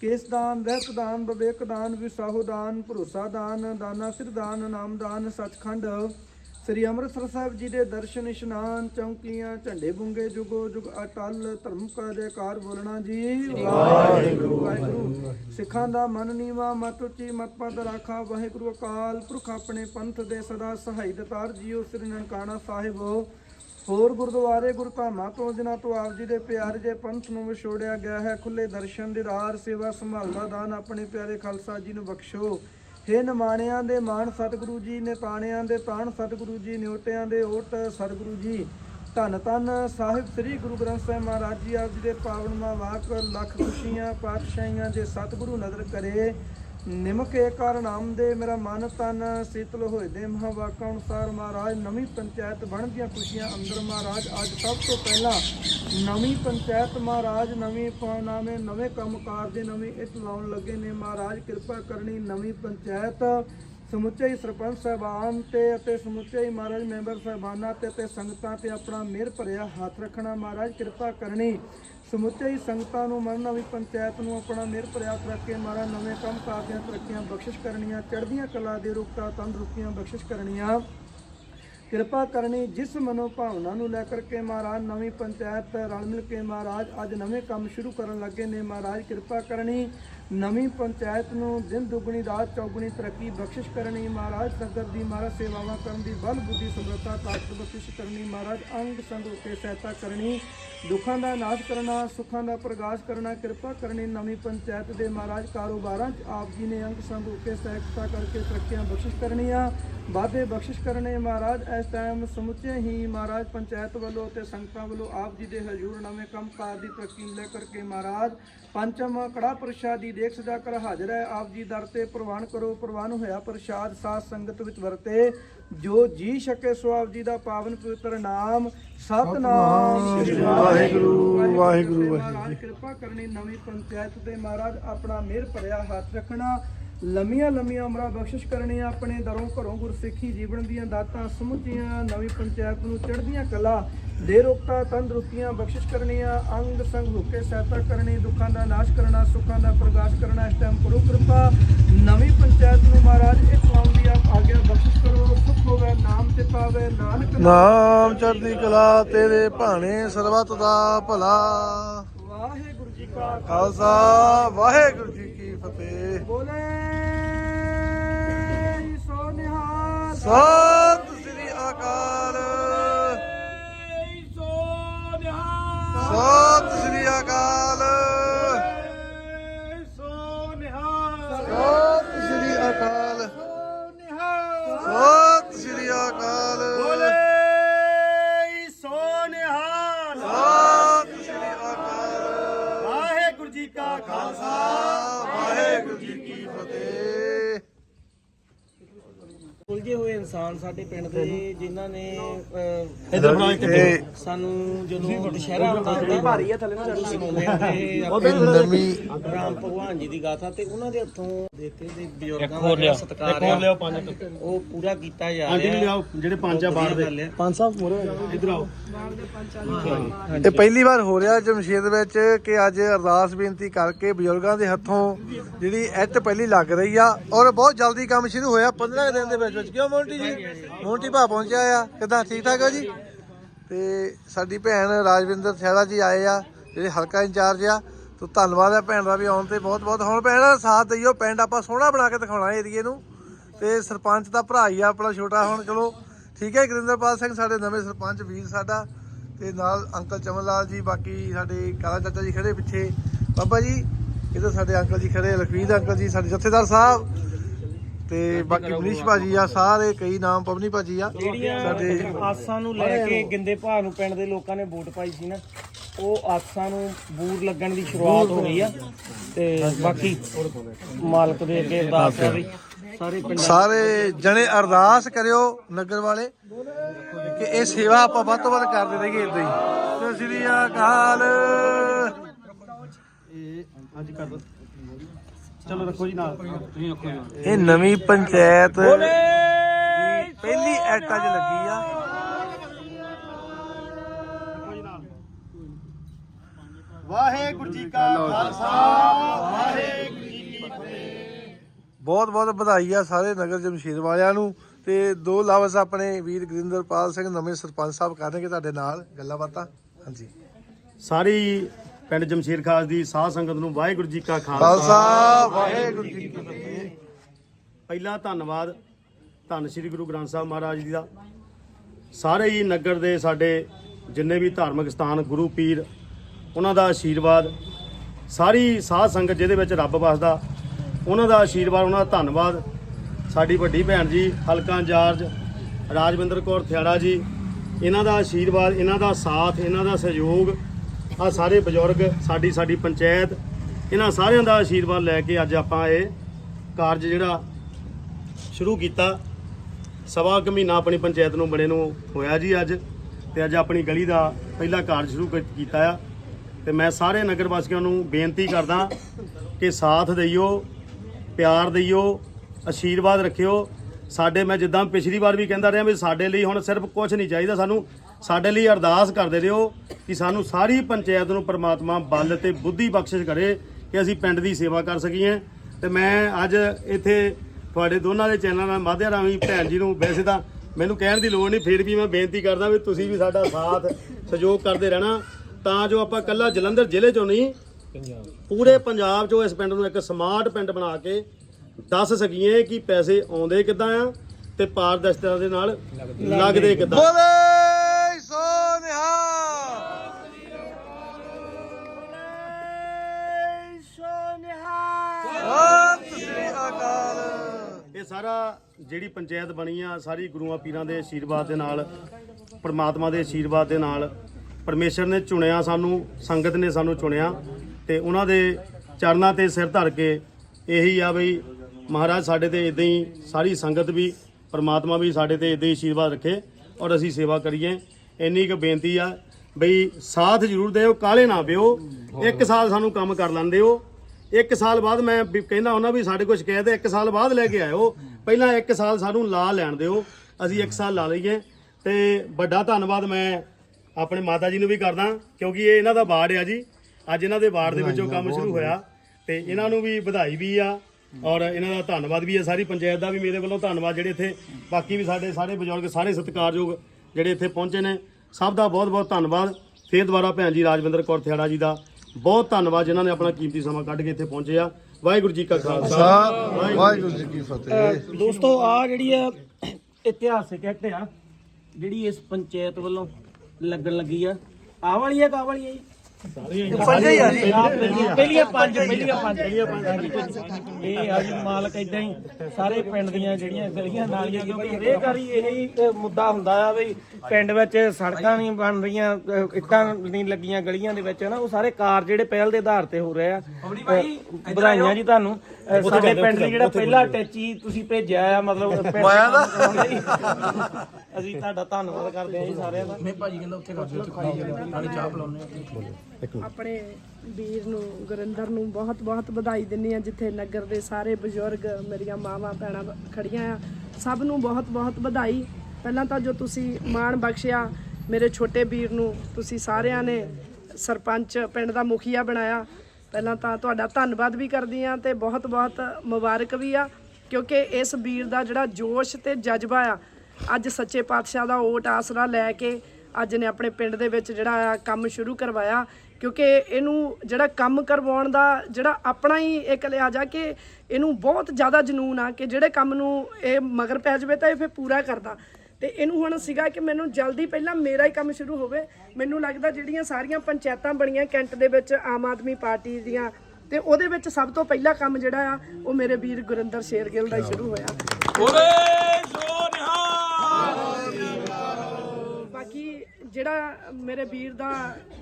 ਕੇਸ ਦਾਨ ਰਹਿਤ ਦਾਨ ਵਿਵੇਕ ਦਾਨ ਵਿਸਾਹੂ ਦਾਨ ਭਰੋਸਾ ਦਾਨ ਦਾਨਾ ਸਿਰ ਦਾਨ ਨਾਮ ਦਾਨ ਸੱਚਖੰਡ। ਸ੍ਰੀ ਅੰਮ੍ਰਿਤਸਰ ਸਾਹਿਬ ਜੀ ਦੇ ਦਰਸ਼ਨ ਇਸ਼ਨਾਨ ਚੌਂਕੀਆਂ, ਝੰਡੇ ਬੁੰਗੇ ਜੁਗੋ ਜੁਗ ਅਟਲ, ਧਰਮ ਕਾ ਜੈਕਾਰ ਬੋਲਣਾ ਜੀ। ਵਾਹਿਗੁਰੂ ਵਾਹਿਗੁਰੂ। ਸਿੱਖਾਂ ਦਾ ਮਨ ਨੀਵਾ, ਮਤ ਉੱਚੀ, ਮਤ ਪਦ ਰਾਖਾ। ਵਾਹਿਗੁਰੂ ਅਕਾਲ ਪੁਰਖ ਆਪਣੇ ਪੰਥ ਦੇ ਸਦਾ ਸਹਾਈ ਦਤਾਰ ਜੀਓ ਸ੍ਰੀ ਨਨਕਾਣਾ ਸਾਹਿਬ। ਹੋਰ ਗੁਰਦੁਆਰੇ ਗੁਰਧਾਮਾਂ ਤੋਂ, ਜਿਨ੍ਹਾਂ ਤੋਂ ਆਪ ਜੀ ਦੇ ਪਿਆਰ ਜੇ ਪੰਥ ਨੂੰ ਵਿਛੋੜਿਆ ਗਿਆ ਹੈ, ਖੁੱਲੇ ਦਰਸ਼ਨ ਦੀਦਾਰ ਸੇਵਾ ਸੰਭਾਲ ਦਾ ਦਾਨ ਆਪਣੇ ਪਿਆਰੇ ਖਾਲਸਾ ਜੀ ਨੂੰ ਬਖਸ਼ੋ। ਹੇ ਨਿਮਾਣਿਆਂ ਦੇ ਮਾਣ ਸਤਿਗੁਰੂ ਜੀ ਨੇ ਤਾਣਿਆਂ ਦੇ ਪ੍ਰਾਣ ਸਤਿਗੁਰੂ ਜੀ ਨਿਉਟਿਆਂ ਦੇ ਓਟ ਸਤਿਗੁਰੂ ਜੀ। ਧੰਨ ਧੰਨ ਸਾਹਿਬ ਸ੍ਰੀ ਗੁਰੂ ਗ੍ਰੰਥ ਸਾਹਿਬ ਮਹਾਰਾਜ ਜੀ ਆਪ ਜੀ ਦੇ ਪਾਵਨਮਾ ਵਾਕ, ਲੱਖ ਖੁਸ਼ੀਆਂ, ਪਾਤਸ਼ਾਹੀਆਂ ਦੇ ਸਤਿਗੁਰੂ ਨਜ਼ਰ ਕਰੇ। ਨਿਮਕ ਏਕਾਰ ਨਾਮ ਦੇ ਮੇਰਾ ਮਨ ਤਨ ਸੀਤਲ ਹੋਏ ਦੇ ਮਹਾਵਾਕਾਂ ਅਨੁਸਾਰ ਮਹਾਰਾਜ, ਨਵੀਂ ਪੰਚਾਇਤ ਬਣਦੀਆਂ ਖੁਸ਼ੀਆਂ ਅੰਦਰ ਮਹਾਰਾਜ, ਅੱਜ ਸਭ ਤੋਂ ਪਹਿਲਾਂ ਨਵੀਂ ਪੰਚਾਇਤ ਮਹਾਰਾਜ, ਨਵੀਂ ਪਾਉਨਾਮੇ ਨਵੇਂ ਕੰਮਕਾਰ ਦੇ ਨਵੇਂ ਇੱਟ ਲਾਉਣ ਲੱਗੇ ਨੇ ਮਹਾਰਾਜ, ਕਿਰਪਾ ਕਰਨੀ ਨਵੀਂ ਪੰਚਾਇਤ ਸਮੁੱਚੇ ਹੀ ਸਰਪੰਚ ਸਾਹਿਬਾਨ ਤੇ ਅਤੇ ਸਮੁੱਚੇ ਹੀ ਮਹਾਰਾਜ ਮੈਂਬਰ ਸਾਹਿਬਾਨਾਂ ਤੇ ਤੇ ਸੰਗਤਾਂ ਤੇ ਆਪਣਾ ਮਿਹਰ ਭਰਿਆ ਹੱਥ ਰੱਖਣਾ ਮਹਾਰਾਜ, ਕਿਰਪਾ ਕਰਨੀ ਸਮੁੱਚੇ ਹੀ ਸੰਗਤਾਂ ਨੂੰ ਮਨ ਨਵੀਂ ਪੰਚਾਇਤ ਨੂੰ ਆਪਣਾ ਮਿਹਰ ਰੱਖ ਕੇ ਮਹਾਰਾਜ ਨਵੇਂ ਕੰਮ ਕਾਰ ਦੀਆਂ ਤਰੱਕੀਆਂ, ਬਖਸ਼ਿਸ਼ ਕਰਨੀਆਂ, ਚੜ੍ਹਦੀਆਂ ਕਲਾ ਦੇ ਰੁਕਤਾ ਤੰਦਰੁਸਤੀਆਂ ਬਖਸ਼ਿਸ਼ ਕਰਨੀਆਂ। ਕਿਰਪਾ ਕਰਨੀ ਜਿਸ ਮਨੋ ਭਾਵਨਾ ਨੂੰ ਲੈ ਕਰਕੇ ਮਹਾਰਾਜ ਨਵੀਂ ਪੰਚਾਇਤ ਰਲ ਮਿਲ ਕੇ ਮਹਾਰਾਜ ਅੱਜ ਨਵੇਂ ਕੰਮ ਸ਼ੁਰੂ ਕਰਨ ਲੱਗੇ ਨੇ। ਮਹਾਰਾਜ ਕਿਰਪਾ ਕਰਨੀ ਨਵੀਂ ਪੰਚਾਇਤ ਨੂੰ ਦਿਨ ਦੁਗਣੀ ਰਾਤ ਚੌਗਣੀ ਤਰੱਕੀ, ਬਖਸ਼ਿਸ਼ ਕਰਨੀ ਮਹਾਰਾਜ ਨਗਰ ਦੀ ਮਹਾਰਾਜ ਸੇਵਾਵਾਂ ਕਰਨ ਦੀ ਬਲ ਬੁੱਧੀ ਸਮਰੱਥਾ ਤਾਕਤ ਬਖਸ਼ਿਸ਼ ਕਰਨੀ ਮਹਾਰਾਜ, ਅੰਗ ਸੰਗ ਹੋ ਸਹਾਇਤਾ ਕਰਨੀ, ਦੁੱਖਾਂ ਦਾ ਨਾਸ਼ ਕਰਨਾ, ਸੁੱਖਾਂ ਦਾ ਪ੍ਰਗਾਸ਼ ਕਰਨਾ, ਕਿਰਪਾ ਕਰਨੀ ਨਵੀਂ ਪੰਚਾਇਤ ਦੇ ਮਹਾਰਾਜ ਕਾਰੋਬਾਰਾਂ 'ਚ ਆਪ ਜੀ ਨੇ ਅੰਗ ਸੰਗ ਹੋ ਸਹਾਇਤਾ ਕਰਕੇ ਤਰੱਕੀਆਂ ਬਖਸ਼ਿਸ਼ ਕਰਨੀਆਂ, ਵਾਧੇ ਬਖਸ਼ਿਸ਼ ਕਰਨੇ ਮਹਾਰਾਜ, ਇਸ ਟਾਈਮ ਸਮੁੱਚੇ ਹੀ ਮਹਾਰਾਜ ਪੰਚਾਇਤ ਵੱਲੋਂ ਤੇ ਸੰਗਤਾਂ ਵੱਲੋਂ ਆਪ ਜੀ ਦੇ ਹਜ਼ੂਰ ਨਵੇਂ ਕੰਮਕਾਰ ਦੀ ਤਰੱਕੀ ਲੈ ਕਰਕੇ ਮਹਾਰਾਜ, ਪੰਚਮ ਕੜਾ ਪ੍ਰਸ਼ਾਦੀ ਦੇਖ ਸਜਾ ਕਰ ਹਾਜ਼ਰ ਹੈ। ਆਪ ਜੀ ਦਰ ਤੇ ਪ੍ਰਵਾਨ ਕਰੋ ਪ੍ਰਵਾਨ ਹੋਇਆ ਪ੍ਰਸ਼ਾਦ ਸਾਧ ਸੰਗਤ ਵਿੱਚ ਵਰਤੇ। ਜੋ ਜੀ ਛਕੇ ਸੋ ਆਪ ਜੀ ਦਾ ਪਾਵਨ ਪਵਿੱਤਰ ਨਾਮ ਸਤਨਾਮ ਸ੍ਰੀ ਵਾਹਿਗੁਰੂ, ਵਾਹਿਗੁਰੂ, ਮਹਾਰਾਜ ਕਿਰਪਾ ਕਰਨੀ ਨਵੀਂ ਪੰਚਾਇਤ ਤੇ ਮਹਾਰਾਜ ਆਪਣਾ ਮਿਹਰ ਭਰਿਆ ਹੱਥ ਰੱਖਣਾ। ਲੰਮੀਆਂ ਲੰਮੀਆਂ ਉਮਰਾਂ ਬਖਸ਼ਿਸ਼ ਕਰਨੀ ਆਪਣੇ ਦਰੋਂ ਘਰੋਂ ਗੁਰਸਿੱਖੀ ਜੀਵਨ ਦੀਆਂ ਦਾਤਾਂ ਸਮੁੱਚੀਆਂ ਨਵੀਂ ਪੰਚਾਇਤ ਨੂੰ ਚੜ੍ਹਦੀਆਂ ਕਲਾ ਦੇ ਰੋਗਤਾ ਤੰਦਰੁਸਤੀਆਂ ਬਖਸ਼ਿਸ਼ ਕਰਨੀਆਂ ਅੰਗ ਸੰਗ ਹੋ ਕੇ ਸਹਾਇਤਾ ਕਰਨੀ ਦੁੱਖਾਂ ਦਾ ਨਾਸ਼ ਕਰਨਾ ਸੁੱਖਾਂ ਦਾ ਪ੍ਰਗਾਸ਼ ਕਰਨਾ ਇਸ ਟਾਈਮ ਕਰੋ ਕਿਰਪਾ। ਨਵੀਂ ਪੰਚਾਇਤ ਨੂੰ ਮਹਾਰਾਜ ਇੱਕ ਆਉਣ ਦੀ ਆਪ ਆਗਿਆ ਬਖਸ਼ਿਸ਼ ਕਰੋ ਸੁਖ ਹੋਵੇ ਨਾਮ ਤੇ ਪਾਵੇ ਨਾਨਕ ਨਾਮ ਚੜ੍ਹਦੀ ਕਲਾ ਤੇਰੇ ਭਾਣੇ ਸਰਬੱਤ ਦਾ ਭਲਾ। ਵਾਹਿਗੁਰੂ ਜੀ ਕਾ ਖਾਲਸਾ ਵਾਹਿਗੁਰੂ ਜੀ ਕੀ ਫਤਿਹ। ਬੋਲੇ ਸੋ ਨਿਹਾਲ। ਸਤਿ ਸ੍ਰੀ ਅਕਾਲ। ਸਤਿ ਸ੍ਰੀ ਅਕਾਲ। ਸਤਿ ਸ੍ਰੀ ਅਕਾਲ। ਸਤਿ ਸ੍ਰੀ ਅਕਾਲ। ਸਤਿ ਸ੍ਰੀ ਅਕਾਲ। ਵਾਹਿਗੁਰੂ ਜੀ ਕਾ ਖਾਲਸਾ। ਵਾਹਿਗੁਰੂ ਜੀ ਕੀ ਫਤਿਹ ਉਲਝੇ ਹੋਏ ਇਨਸਾਨ ਸਾਡੇ ਪਿੰਡ ਦੇ ਜਿਨ੍ਹਾਂ ਨੇ ਅਹ, ਇਧਰ ਬਣਾ ਇੱਕ ਇਹ ਸਾਨੂੰ ਜਦੋਂ ਦੁਸ਼ਹਿਰਾ ਹੁੰਦਾ ਹੁੰਦਾ ਭਾਰੀ ਆ ਥੱਲੇ ਨਾ ਸੁਣਾਉਂਦੇ ਆ ਤੇ ਇਹ ਨਵੀਂ ਰਾਮ ਭਗਵਾਨ ਜੀ ਦੀ ਗਾਥਾ ਤੇ ਉਹਨਾਂ ਦੇ ਹੱਥੋਂ ਦਿੱਤੇ ਤੇ ਬਜ਼ੁਰਗਾਂ ਦਾ ਸਤਿਕਾਰ ਹੋਰ ਆ ਲਿਆਓ ਪੰਜ ਉਹ ਪੂਰਾ ਕੀਤਾ ਜਾ ਆਂਟੀ ਨੂੰ ਰਿਹਾ ਲਿਆਓ ਜਿਹੜੇ ਪੰਜ ਆ ਬਾਹਰ ਦੇ। ਪੰਜ ਸਾਹਿਬ ਮੋਰੇ ਇਧਰ ਆਓ। ਇਹ ਪਹਿਲੀ ਵਾਰ ਹੋ ਰਿਹਾ ਜਮਸ਼ੇਦ ਵਿੱਚ ਕਿ ਅੱਜ ਅਰਦਾਸ ਬੇਨਤੀ ਕਰਕੇ ਬਜ਼ੁਰਗਾਂ ਦੇ ਹੱਥੋਂ ਜਿਹੜੀ ਐਟ ਪਹਿਲੀ ਲੱਗ ਰਹੀ ਆ ਔਰ ਬਹੁਤ ਜਲਦੀ ਕੰਮ ਸ਼ੁਰੂ ਹੋਇਆ। 15 ਕੁ ਦਿਨ ਦੇ ਵਿੱਚ ਵਿੱਚ। ਕਿਉਂ ਮੋਂਟੀ? ਹੁਣ ਮੋਂਟੀ ਪਹੁੰਚਿਆ ਆ। ਕਿਦਾਂ, ਠੀਕ ਠਾਕ ਹੋ ਜੀ? ਤੇ ਸਾਡੀ ਭੈਣ ਰਾਜਵਿੰਦਰ ਥਿਆੜਾ ਜੀ ਆਏ ਆ, ਜਿਹੜੇ ਹਲਕਾ ਇੰਚਾਰਜ ਆ। ਤੋ ਧੰਨਵਾਦ ਹੈ ਭੈਣ ਦਾ ਵੀ ਆਉਣ ਤੇ, ਬਹੁਤ ਬਹੁਤ। ਹੁਣ ਭੈਣ, ਸਾਥ ਦਈਓ ਪਿੰਡ ਆਪਾਂ ਸੋਹਣਾ ਬਣਾ ਕੇ ਦਿਖਾਉਣਾ ਏਰੀਏ ਨੂੰ। ਤੇ ਸਰਪੰਚ ਦਾ ਭਰਾ ਹੀ ਆ ਆਪਣਾ ਛੋਟਾ ਹੁਣ, ਚਲੋ। ਠੀਕ ਹੈ, ਗੁਰਿੰਦਰਪਾਲ ਸਿੰਘ, ਸਾਡੇ ਨਵੇਂ ਸਰਪੰਚ ਵੀਰ ਸਾਡਾ। ਤੇ ਨਾਲ ਅੰਕਲ ਚਮਨ ਲਾਲ ਜੀ, ਬਾਕੀ ਸਾਡੇ ਕਾਲਾ ਚਾਚਾ ਜੀ ਖੜੇ ਪਿੱਛੇ। ਬਾਬਾ ਜੀ ਇਧਰ ਸਾਡੇ ਅੰਕਲ ਜੀ ਖੜੇ ਲਖਵੀਰ ਅੰਕਲ ਜੀ, ਸਾਡੇ ਜਥੇਦਾਰ ਸਾਹਿਬ। ਤੇ ਬਾਕੀ ਮਨੀਸ਼ ਭਾਜੀ ਆ ਸਾਰੇ ਕਈ ਨਾਮ ਪਵਨੀ ਭਾਜੀ ਆ। ਜਿਹੜੀਆਂ ਸਾਡੇ ਆਸਾਂ ਨੂੰ ਲੈ ਕੇ ਗਿੰਦੇ ਭਾਅ ਨੂੰ ਪਿੰਡ ਦੇ ਲੋਕਾਂ ਨੇ ਵੋਟ ਪਾਈ ਸੀ ਨਾ ਉਹ ਆਸਾਂ ਨੂੰ ਬੂਰ ਲੱਗਣ ਦੀ ਸ਼ੁਰੂਆਤ ਹੋ ਗਈ ਆ। ਤੇ ਬਾਕੀ ਮਾਲਕ ਦੇ ਅੱਗੇ ਅਰਦਾਸ ਆ ਵੀ ਸਾਰੇ ਪਿੰਡ ਸਾਰੇ ਜਣੇ ਅਰਦਾਸ ਕਰਿਓ ਨਗਰ ਵਾਲੇ ਕਿ ਇਹ ਸੇਵਾ ਆਪਾਂ ਵੱਧ ਤੋਂ ਵੱਧ ਕਰਦੇ ਰਹੀਏ ਇਦਾਂ ਹੀ। ਸਤਿ ਸ੍ਰੀ ਅਕਾਲ। ਇਹ ਹਾਂਜੀ ਕਰ ਦੋ। ਚਲੋ ਰੱਖੋ ਜੀ ਨਾਲ। ਤੁਸੀਂ ਰੱਖੋ ਜੀ ਇਹ ਨਵੀਂ ਪੰਚਾਇਤ ਦੀ ਪਹਿਲੀ ਐਟਾ 'ਚ ਲੱਗੀ ਆ। ਵਾਹਿਗੁਰੂ ਜੀ ਕਾ ਖਾਲਸਾ ਵਾਹਿਗੁਰੂ ਜੀ ਕੀ ਫਤਿਹ। ਬਹੁਤ ਬਹੁਤ ਵਧਾਈ ਆ ਸਾਰੇ ਨਗਰ ਜਮਸ਼ੀਰ ਵਾਲਿਆਂ ਨੂੰ ਤੇ ਦੋ ਲਫ਼ਜ਼ ਆਪਣੇ ਵੀਰ ਗੁਰਿੰਦਰਪਾਲ ਸਿੰਘ ਨਵੇਂ ਸਰਪੰਚ ਸਾਹਿਬ ਕਰਨਗੇ ਤੁਹਾਡੇ ਨਾਲ ਗੱਲਾਂ ਬਾਤਾਂ। ਹਾਂਜੀ। ਸਾਰੀ ਪਿੰਡ ਜਮਸ਼ੀਰ ਖਾਸ ਦੀ ਸਾਧ ਸੰਗਤ ਨੂੰ ਵਾਹਿਗੁਰੂ ਜੀ ਕਾ ਖਾਲਸਾ। ਖਾਲਸਾ ਵਾਹਿਗੁਰੂ ਜੀ ਕੀ ਫਤਿਹ। ਪਹਿਲਾ ਧੰਨਵਾਦ ਧੰਨ ਸ੍ਰੀ ਗੁਰੂ ਗ੍ਰੰਥ ਸਾਹਿਬ ਮਹਾਰਾਜ ਜੀ ਦਾ। ਸਾਰੇ ਹੀ ਨਗਰ ਦੇ ਸਾਡੇ ਜਿੰਨੇ ਵੀ ਧਾਰਮਿਕ ਸਥਾਨ ਗੁਰੂ ਪੀਰ ਉਹਨਾਂ ਦਾ ਆਸ਼ੀਰਵਾਦ ਸਾਰੀ ਸਾਧ ਸੰਗਤ ਜਿਹਦੇ ਵਿੱਚ ਰੱਬ ਵਸਦਾ ਉਹਨਾਂ ਦਾ ਆਸ਼ੀਰਵਾਦ ਉਹਨਾਂ ਦਾ ਧੰਨਵਾਦ। ਸਾਡੀ ਵੱਡੀ ਭੈਣ ਜੀ ਹਲਕਾ ਇੰਚਾਰਜ ਰਾਜਵਿੰਦਰ ਕੌਰ ਥਿਆੜਾ ਜੀ ਇਹਨਾਂ ਦਾ ਆਸ਼ੀਰਵਾਦ ਇਹਨਾਂ ਦਾ ਸਾਥ ਇਹਨਾਂ ਦਾ ਸਹਿਯੋਗ ਆ ਸਾਰੇ ਬਜ਼ੁਰਗ, ਸਾਡੀ ਸਾਡੀ ਪੰਚਾਇਤ, ਇਹਨਾਂ ਸਾਰਿਆਂ ਦਾ ਆਸ਼ੀਰਵਾਦ ਲੈ ਕੇ ਅੱਜ ਆਪਾਂ ਇਹ ਕਾਰਜ ਜਿਹੜਾ ਸ਼ੁਰੂ ਕੀਤਾ। ਸਵਾ ਕੁ ਮਹੀਨਾ ਆਪਣੀ ਪੰਚਾਇਤ ਨੂੰ ਬਣੇ ਨੂੰ ਹੋਇਆ ਜੀ ਅੱਜ, ਤੇ ਅੱਜ ਆਪਣੀ ਗਲੀ ਦਾ ਪਹਿਲਾ ਕਾਰਜ ਸ਼ੁਰੂ ਕੀਤਾ ਆ। ਤੇ ਮੈਂ ਸਾਰੇ ਨਗਰ ਵਾਸੀਆਂ ਨੂੰ ਬੇਨਤੀ ਕਰਦਾ ਕਿ ਸਾਥ ਦਈਓ, ਪਿਆਰ ਦਈਓ, ਆਸ਼ੀਰਵਾਦ ਰੱਖਿਓ। ਸਾਡੇ, ਮੈਂ ਜਿੱਦਾਂ ਪਿਛਲੀ ਵਾਰ ਵੀ ਕਹਿੰਦਾ ਰਿਹਾ ਵੀ ਸਾਡੇ ਲਈ ਹੁਣ ਸਿਰਫ ਕੁਝ ਨਹੀਂ ਚਾਹੀਦਾ ਸਾਨੂੰ। ਸਾਡੇ ਲਈ ਅਰਦਾਸ ਕਰਦੇ ਦਿਓ ਕਿ ਸਾਨੂੰ ਸਾਰੀ ਪੰਚਾਇਤ ਨੂੰ ਪਰਮਾਤਮਾ ਬਲ ਤੇ ਬੁੱਧੀ ਬਖਸ਼ਿਸ਼ ਕਰੇ ਕਿ ਅਸੀਂ ਪਿੰਡ ਦੀ ਸੇਵਾ ਕਰ ਸਕੀਏ। ਤੇ ਮੈਂ ਅੱਜ ਇੱਥੇ ਤੁਹਾਡੇ ਦੋਨਾਂ ਦੇ ਚੈਨਲਾਂ ਨਾਲ ਮਾਧਿਅਮ ਰਾਹੀਂ ਭੈਣ ਜੀ ਨੂੰ ਵੈਸੇ ਤਾਂ ਮੈਨੂੰ ਕਹਿਣ ਦੀ ਲੋੜ ਨਹੀਂ, ਫਿਰ ਵੀ ਮੈਂ ਬੇਨਤੀ ਕਰਦਾ ਵੀ ਤੁਸੀਂ ਵੀ ਸਾਡਾ ਸਾਥ, ਸਹਿਯੋਗ ਕਰਦੇ ਰਹਿਣਾ। ਤਾਂ ਜੋ ਆਪਾਂ ਕੱਲਾ ਜਲੰਧਰ ਜ਼ਿਲ੍ਹੇ ਚੋਂ ਨਹੀਂ, ਪੂਰੇ ਪੰਜਾਬ ਚੋਂ ਇਸ ਪਿੰਡ ਨੂੰ ਇੱਕ ਸਮਾਰਟ ਪਿੰਡ ਬਣਾ ਕੇ ਦੱਸ ਸਕੀਏ ਕਿ ਪੈਸੇ ਆਉਂਦੇ ਕਿੱਦਾਂ ਆ ਤੇ ਪਾਰਦਰਸ਼ਤਾ ਦੇ ਨਾਲ ਲੱਗਦੇ ਕਿੱਦਾਂ ਸਾਰਾ ਜਿਹੜੀ ਪੰਚਾਇਤ ਬਣੀ ਆ, ਸਾਰੀ ਗੁਰੂਆਂ ਪੀਰਾਂ ਦੇ ਆਸ਼ੀਰਵਾਦ ਦੇ ਨਾਲ, ਪ੍ਰਮਾਤਮਾ ਦੇ ਆਸ਼ੀਰਵਾਦ ਦੇ ਨਾਲ, ਪਰਮੇਸ਼ਰ ਨੇ ਚੁਣਿਆ ਸਾਨੂੰ, ਸੰਗਤ ਨੇ ਸਾਨੂੰ ਚੁਣਿਆ ਤੇ ਉਹਨਾਂ ਦੇ ਚਰਨਾਂ ਤੇ ਸਿਰ ਧਰ ਕੇ ਇਹੀ ਆ ਬਈ ਮਹਾਰਾਜ ਸਾਡੇ ਤੇ ਇਦਾਂ ਹੀ ਸਾਰੀ ਸੰਗਤ ਵੀ, ਪਰਮਾਤਮਾ ਵੀ ਸਾਡੇ ਤੇ ਇਦਾਂ ਹੀ ਆਸ਼ੀਰਵਾਦ ਰੱਖੇ ਔਰ ਅਸੀਂ ਸੇਵਾ ਕਰੀਏ। ਇੰਨੀ ਕੁ ਬੇਨਤੀ ਆ ਬਈ ਸਾਥ ਜ਼ਰੂਰ ਦਿਓ ਕਾਲੇ ਨਾ ਪਿਓ। ਇੱਕ ਸਾਲ ਸਾਨੂੰ ਕੰਮ ਕਰ ਲੈਂਦੇ ਹੋ। ਇੱਕ ਸਾਲ ਬਾਅਦ ਮੈਂ ਵੀ ਕਹਿੰਦਾ ਹੁੰਦਾ ਵੀ ਸਾਡੇ ਕੋਲ ਸ਼ਿਕਾਇਤ ਹੈ ਇੱਕ ਸਾਲ ਬਾਅਦ ਲੈ ਕੇ ਆਇਓ। ਪਹਿਲਾਂ ਇੱਕ ਸਾਲ ਸਾਨੂੰ ਲਾ ਲੈਣ ਦਿਓ। ਅਸੀਂ ਇੱਕ ਸਾਲ ਲਾ ਲਈਏ। ਤੇ ਵੱਡਾ ਧੰਨਵਾਦ ਮੈਂ ਆਪਣੇ ਮਾਤਾ ਜੀ ਨੂੰ ਵੀ ਕਰਦਾ ਕਿਉਂਕਿ ਇਹ ਇਹਨਾਂ ਦਾ ਵਾਰਡ ਆ ਜੀ। ਅੱਜ ਇਹਨਾਂ ਦੇ ਵਾਰਡ ਦੇ ਵਿੱਚੋਂ ਕੰਮ ਸ਼ੁਰੂ ਹੋਇਆ। ਤੇ ਇਹਨਾਂ ਨੂੰ ਵੀ ਵਧਾਈ ਵੀ ਆ ਔਰ ਇਹਨਾਂ ਦਾ ਧੰਨਵਾਦ ਵੀ ਹੈ ਸਾਰੀ ਪੰਚਾਇਤ ਦਾ ਵੀ ਮੇਰੇ ਵੱਲੋਂ ਧੰਨਵਾਦ ਜਿਹੜੇ ਇੱਥੇ ਬਾਕੀ ਵੀ ਸਾਡੇ ਸਾਰੇ ਬਜ਼ੁਰਗ ਸਾਰੇ ਸਤਿਕਾਰਯੋਗ ਜਿਹੜੇ ਇੱਥੇ ਪਹੁੰਚੇ ਨੇ ਸਭ ਦਾ ਬਹੁਤ ਬਹੁਤ ਧੰਨਵਾਦ। ਫੇਰ ਦੁਬਾਰਾ ਭੈਣ ਜੀ ਰਾਜਵਿੰਦਰ ਕੌਰ ਥਿਆੜਾ ਜੀ ਦਾ ਬਹੁਤ ਧੰਨਵਾਦ ਜਿਨ੍ਹਾਂ ਨੇ ਆਪਣਾ ਕੀਮਤੀ ਸਮਾਂ ਕੱਢ ਕੇ ਇੱਥੇ ਪਹੁੰਚੇ ਆ। ਵਾਹਿਗੁਰੂ ਜੀ ਕਾ ਖਾਲਸਾ। ਵਾਹਿਗੁਰੂ ਜੀ ਕੀ ਫਤਿਹ। ਦੋਸਤੋ ਆ ਜਿਹੜੀ ਆ ਇਤਿਹਾਸਿਕ ਇੱਟ ਆ ਜਿਹੜੀ ਇਸ ਪੰਚਾਇਤ ਵੱਲੋਂ ਲੱਗਣ ਲੱਗੀ ਆ। ਆ ਵਾਲੀ ਆ ਕਾ ਵਾਲੀ ਆ ਜੀ? ਪੰਜੇ ਹੀ ਆ। ਜੀ ਪਹਿਲੀਆਂ ਪੰਜ ਪਹਿਲੀਆਂ ਪੰਜ ਇਹ ਆ ਜੀ ਮਾਲਕ ਇਦਾਂ ਹੀ ਸਾਰੇ ਪਿੰਡ ਦੀਆਂ ਜਿਹੜੀਆਂ ਗਲੀਆਂ ਨਾਲੀਆਂ ਕਿਉਂਕਿ ਹਰੇਕ ਵਾਰੀ ਇਹੀ ਅ, ਮੁੱਦਾ ਹੁੰਦਾ ਆ ਵੀ ਪਿੰਡ ਵਿੱਚ ਸੜਕਾਂ ਨਹੀਂ ਬਣ ਰਹੀਆਂ ਇੱਟਾਂ ਨਹੀਂ ਲੱਗੀਆਂ ਗਲੀਆਂ ਦੇ ਵਿੱਚ ਉਹ ਸਾਰੇ ਕਾਰ ਜਿਹੜੇ ਪਹਿਲ ਦੇ ਆਧਾਰ ਤੇ ਹੋ ਰਹੇ ਆ। ਵਧਾਈਆਂ ਜੀ ਤੁਹਾਨੂੰ। ਸਾਡੇ ਪਿੰਡ ਦੀ ਜਿਹੜਾ ਪਹਿਲਾ ਟੈਚੀ ਤੁਸੀਂ ਭੇਜਿਆ ਆ ਮਤਲਬ ਮਾਇਆ ਦਾ? ਅਸੀਂ ਤੁਹਾਡਾ ਧੰਨਵਾਦ ਕਰਦੇ ਹਾਂ ਜੀ ਸਾਰਿਆਂ ਦਾ। ਆਪਣੇ ਵੀਰ ਨੂੰ ਗੁਰਿੰਦਰ ਨੂੰ ਬਹੁਤ ਬਹੁਤ ਵਧਾਈ ਦਿੰਨੀ ਆ ਜਿੱਥੇ ਨਗਰ ਦੇ ਸਾਰੇ ਬਜ਼ੁਰਗ ਮੇਰੀਆਂ ਮਾਵਾਂ ਭੈਣਾਂ ਖੜੀਆਂ ਆ। ਸਭ ਨੂੰ ਬਹੁਤ ਬਹੁਤ ਵਧਾਈ। ਪਹਿਲਾਂ ਤਾਂ ਜੋ ਤੁਸੀਂ ਮਾਣ ਬਖਸ਼ਿਆ ਮੇਰੇ ਛੋਟੇ ਵੀਰ ਨੂੰ ਤੁਸੀਂ ਸਾਰਿਆਂ ਨੇ ਸਰਪੰਚ ਪਿੰਡ ਦਾ ਮੁਖੀਆ ਬਣਾਇਆ। ਪਹਿਲਾਂ ਤਾਂ ਤੁਹਾਡਾ ਧੰਨਵਾਦ ਵੀ ਕਰਦੀ ਆ ਤੇ ਬਹੁਤ ਬਹੁਤ ਮੁਬਾਰਕ ਵੀ ਆ ਕਿਉਂਕਿ ਇਸ ਵੀਰ ਦਾ ਜਿਹੜਾ ਜੋਸ਼ ਤੇ ਜਜ਼ਬਾ ਆ ਅੱਜ ਸੱਚੇ ਪਾਤਸ਼ਾਹ ਦਾ ਓਟ ਆਸਰਾ ਲੈ ਕੇ ਅੱਜ ਨੇ ਆਪਣੇ ਪਿੰਡ ਦੇ ਵਿੱਚ ਜਿਹੜਾ ਆ ਕੰਮ ਸ਼ੁਰੂ ਕਰਵਾਇਆ। ਕਿਉਂਕਿ ਇਹਨੂੰ ਜਿਹੜਾ ਕੰਮ ਕਰਵਾਉਣ ਦਾ, ਜਿਹੜਾ ਆਪਣਾ ਹੀ ਇੱਕ ਲਿਹਾਜ਼ਾ ਕਿ ਇਹਨੂੰ ਬਹੁਤ ਜ਼ਿਆਦਾ ਜਨੂਨ ਆ ਕਿ ਜਿਹੜੇ ਕੰਮ ਨੂੰ ਇਹ ਮਗਰ ਪੈ ਜਾਵੇ ਤਾਂ ਇਹ ਫਿਰ ਪੂਰਾ ਕਰਦਾ। ਤੇ ਇਹਨੂੰ ਹੁਣ ਸੀਗਾ ਕਿ ਮੈਨੂੰ ਜਲਦੀ ਪਹਿਲਾਂ ਮੇਰਾ ਹੀ ਕੰਮ ਸ਼ੁਰੂ ਹੋਵੇ। ਮੈਨੂੰ ਲੱਗਦਾ ਜਿਹੜੀਆਂ ਸਾਰੀਆਂ ਪੰਚਾਇਤਾਂ ਬਣੀਆਂ ਕੈਂਟ ਦੇ ਵਿੱਚ, ਆਮ ਆਦਮੀ ਪਾਰਟੀ ਦੀਆਂ, ਤੇ ਉਹਦੇ ਵਿੱਚ ਸਭ ਤੋਂ ਪਹਿਲਾ ਕੰਮ ਜਿਹੜਾ ਆ, ਉਹ ਮੇਰੇ ਵੀਰ ਗੁਰਿੰਦਰ ਸ਼ੇਰਗਿੱਲ ਦਾ ਹੀ ਸ਼ੁਰੂ ਹੋਇਆ। ਬਾਕੀ ਜਿਹੜਾ ਮੇਰੇ ਵੀਰ ਦਾ